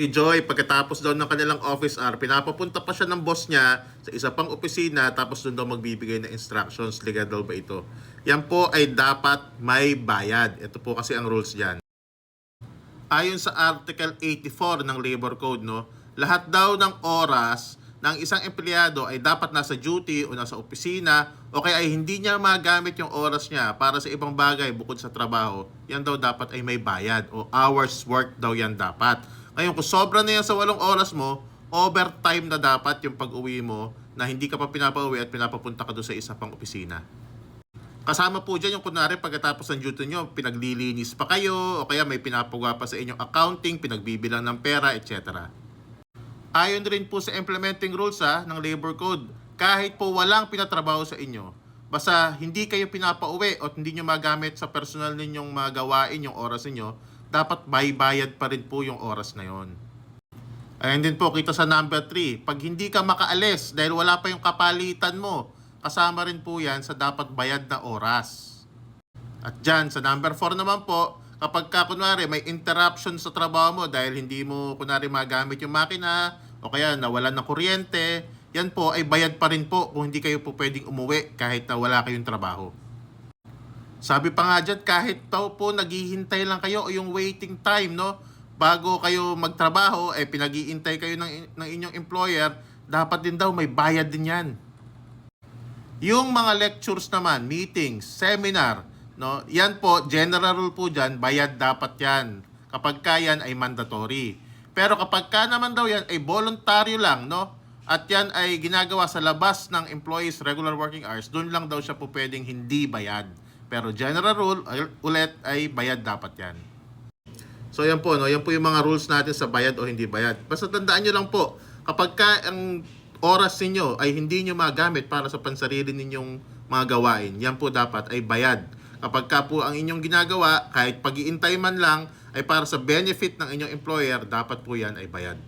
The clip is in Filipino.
Si Joy, pagkatapos daw ng kanilang office hour, pinapapunta pa siya ng boss niya sa isa pang opisina tapos doon daw magbibigay ng instructions. Legal daw ba ito? Yan po ay dapat may bayad. Ito po kasi ang rules dyan. Ayon sa Article 84 ng Labor Code, no, lahat daw ng oras ng isang empleyado ay dapat nasa duty o nasa opisina o kaya ay hindi niya magamit yung oras niya para sa ibang bagay bukod sa trabaho. Yan daw dapat ay may bayad o hours work daw yan dapat. Ngayon, kung sobra na yan sa walong oras mo, overtime na dapat yung pag-uwi mo na hindi ka pa pinapauwi at pinapapunta ka doon sa isa pang opisina. Kasama po dyan yung kunwari pagkatapos ng duty nyo, pinaglilinis pa kayo o kaya may pinapagawa pa sa inyong accounting, pinagbibilang ng pera, etc. Ayon rin po sa implementing rules ha, ng labor code, kahit po walang pinatrabaho sa inyo, basta hindi kayo pinapauwi o hindi nyo magamit sa personal ninyong mga gawain yung oras ninyo, dapat baybayad pa rin po yung oras na yon. Ayan din po, kita sa number 3. Pag hindi ka makaalis dahil wala pa yung kapalitan mo, kasama rin po yan sa dapat bayad na oras. At dyan, sa number 4 naman po, kapag ka, kunwari, may interruption sa trabaho mo dahil hindi mo, kunwari, magamit yung makina, o kaya nawalan ng kuryente, yan po ay bayad pa rin po kung hindi kayo po pwedeng umuwi kahit na wala kayong trabaho. Sabi pa nga dyan, kahit daw po naghihintay lang kayo o yung waiting time, no? Bago kayo magtrabaho, eh pinag-iintay kayo ng, ng inyong employer, dapat din daw may bayad din yan. Yung mga lectures naman, meetings, seminar, no? Yan po, general rule po dyan, bayad dapat yan. Kapag ka yan ay mandatory. Pero kapag ka naman daw yan ay voluntaryo lang, no? At yan ay ginagawa sa labas ng employees regular working hours, doon lang daw siya po pwedeng hindi bayad. Pero general rule, ulit, ay bayad dapat yan. So yan po, no? yan po yung mga rules natin sa bayad o hindi bayad. Basta tandaan nyo lang po, kapag ka ang oras ninyo ay hindi nyo magamit para sa pansarili ninyong mga gawain, yan po dapat ay bayad. Kapag ka po ang inyong ginagawa, kahit pag-iintay man lang, ay para sa benefit ng inyong employer, dapat po yan ay bayad.